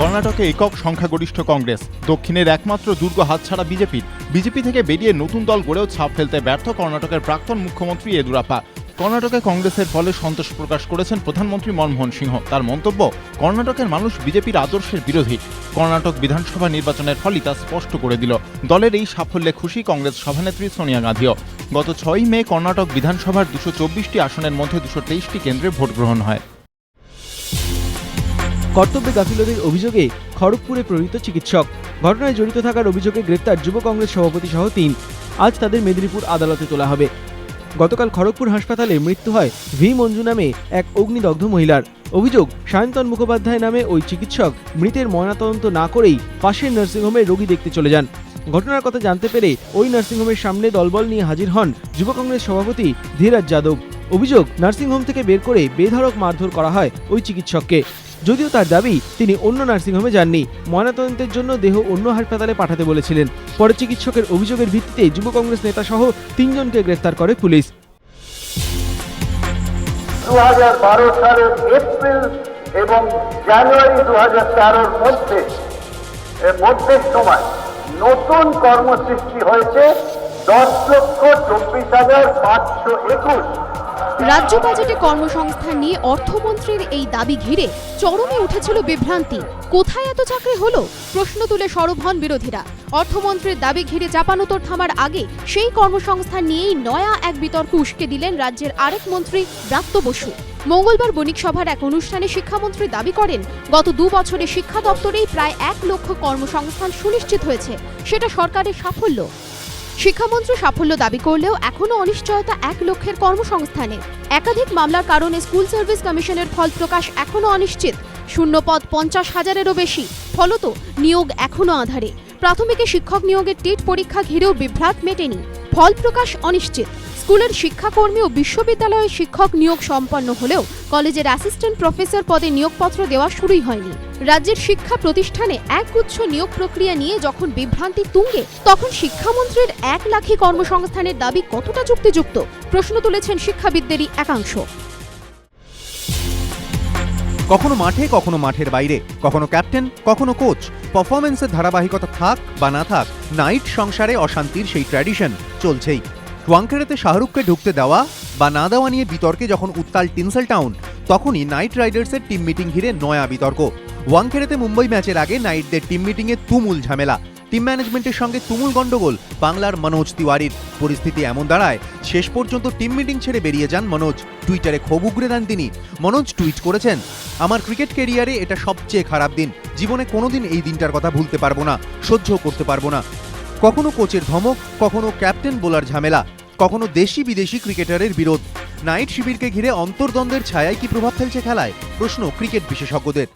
কর্ণাটকে একক সংখ্যাগরিষ্ঠ কংগ্রেস। দক্ষিণের একমাত্র দুর্গ হাতছাড়া বিজেপির। বিজেপি থেকে বেরিয়ে নতুন দল গড়েও ছাপ ফেলতে ব্যর্থ কর্ণাটকের প্রাক্তন মুখ্যমন্ত্রী ইয়েদুরাপ্পা। কর্ণাটকে কংগ্রেসের ফলে সন্তোষ প্রকাশ করেছেন প্রধানমন্ত্রী মনমোহন সিংহ। তার মন্তব্য, কর্ণাটকের মানুষ বিজেপির আদর্শের বিরোধী। কর্ণাটক বিধানসভা নির্বাচনের ফলই তা স্পষ্ট করে দিল। দলের এই সাফল্যে খুশি কংগ্রেস সভানেত্রী সোনিয়া গান্ধীও। গত ছয়ই মে কর্ণাটক বিধানসভার দুশো চব্বিশটি আসনের মধ্যে দুশো তেইশটি কেন্দ্রে ভোট গ্রহণ হয়। কর্তব্যে গাফিলতির অভিযোগে খড়গপুরে প্রহৃত চিকিৎসক। ঘটনায় জড়িত থাকার অভিযোগে গ্রেপ্তার যুব কংগ্রেস সভাপতি সহ তিন। আজ তাদের মেদিনীপুর আদালতে তোলা হবে। গতকাল খড়গপুর হাসপাতালে মৃত্যু হয় ভি মঞ্জু নামে এক অগ্নিদগ্ধ মহিলার। অভিযোগ, সায়ন্তন মুখোপাধ্যায় নামে ওই চিকিৎসক মৃতের ময়নাতদন্ত না করেই পাশের নার্সিংহোমে রোগী দেখতে চলে যান। ঘটনার কথা জানতে পেরে ওই নার্সিংহোমের সামনে দলবল নিয়ে হাজির হন যুব কংগ্রেস সভাপতি ধীরাজ যাদব। অভিযোগ, নার্সিংহোম থেকে বের করে বেধড়ক মারধর করা হয় ওই চিকিৎসককে। যদিও তার দাবি, তিনি অন্য নার্সিংহোমে যাননি। ময়নাতদন্তের জন্য দেহ অন্য হাসপাতালে পাঠাতে বলেছিলেন। পরে চিকিৎসকের অভিযোগের ভিত্তিতে যুব কংগ্রেস নেতা সহ তিনজনকে গ্রেফতার করে পুলিশ। দু সালের এপ্রিল এবং জানুয়ারি দু হাজার মধ্যে মধ্যের সময় নতুন কর্মসৃষ্টি হয়েছে। দশ লক্ষ চব্বিশ হাজার পাঁচশো একুশ রাজ্য বাজেটে কর্মসংস্থান নিয়ে অর্থমন্ত্রীর এই দাবি ঘিরে চরমে উঠেছিল বিভ্রান্তি। কোথায় এত চাকরি হলো? প্রশ্ন তুলে সরব হন বিরোধীরা। অর্থমন্ত্রীর দাবি ঘিরে চাপানোতর থামার আগে সেই কর্মসংস্থান নিয়েই নয়া এক বিতর্ক উস্কে দিলেন রাজ্যের আরেক মন্ত্রী ব্রাত্য বসু। মঙ্গলবার বণিক সভার এক অনুষ্ঠানে শিক্ষামন্ত্রী দাবি করেন, গত দু বছরে শিক্ষা দপ্তরেই প্রায় এক লক্ষ কর্মসংস্থান সুনিশ্চিত হয়েছে। সেটা সরকারের সাফল্য। শিক্ষামন্ত্রী সাফল্য দাবি করলেও এখনও অনিশ্চয়তা এক লক্ষের কর্মসংস্থানে। একাধিক মামলার কারণে স্কুল সার্ভিস কমিশনের ফল প্রকাশ এখনও অনিশ্চিত। শূন্যপদ পঞ্চাশ হাজারেরও বেশি। ফলত নিয়োগ এখনও আধারে। প্রাথমিকে শিক্ষক নিয়োগের টেট পরীক্ষা ঘিরেও বিভ্রাট মেটেনি। ফল প্রকাশ অনিশ্চিত। স্কুলের শিক্ষাকর্মী ও বিশ্ববিদ্যালয়ে শিক্ষক নিয়োগ সম্পন্ন হলেও কলেজের অ্যাসিস্ট্যান্ট প্রফেসর পদে নিয়োগপত্র দেওয়া শুরুই হয়নি। রাজ্যের শিক্ষা প্রতিষ্ঠানে একগুচ্ছ নিয়োগ প্রক্রিয়া নিয়ে যখন বিভ্রান্তি তুঙ্গে, তখন শিক্ষামন্ত্রীর এক লাখি কর্মসংস্থানের দাবি কতটা যুক্তিযুক্ত? প্রশ্ন তুলেছেন শিক্ষাবিদদেরই একাংশ। কখনো মাঠে, কখনো মাঠের বাইরে, কখনো ক্যাপ্টেন, কখনো কোচ। পারফরমেন্সের ধারাবাহিকতা থাক বা না থাক, নাইট সংসারে অশান্তির সেই ট্র্যাডিশন চলছেই। ওয়াংখেড়েতে শাহরুখকে ঢুকতে দেওয়া বা না দেওয়া নিয়ে বিতর্কে যখন উত্তাল টিনসেল টাউন, তখনই নাইট রাইডার্সের টিম মিটিং ঘিরে নয়া বিতর্ক। ওয়াংখেড়েতে মুম্বই ম্যাচের আগে নাইটদের টিম মিটিংয়ে তুমুল ঝামেলা। টিম ম্যানেজমেন্টের সঙ্গে তুমুল গন্ডগোল বাংলার মনোজ তিওয়ারির। পরিস্থিতি এমন দাঁড়ায়, শেষ পর্যন্ত টিম মিটিং ছেড়ে বেরিয়ে যান মনোজ। টুইটারে ক্ষোভ উগড়ে দেন তিনি। মনোজ টুইট করেছেন, আমার ক্রিকেট কেরিয়ারে এটা সবচেয়ে খারাপ দিন। জীবনে কোনোদিন এই দিনটার কথা ভুলতে পারব না সহ্য করতে পারব না। কখনো কোচের ধমক, কখনো ক্যাপ্টেন বোলার ঝামেলা। কখনো দেশি বিদেশি ক্রিকেটারের বিরোধ? নাইট শিবিরকে ঘিরে অন্তর্দ্বন্দ্বের ছায়ায় কি প্রভাব ফেলছে খেলায়? প্রশ্ন ক্রিকেট বিশেষজ্ঞদের।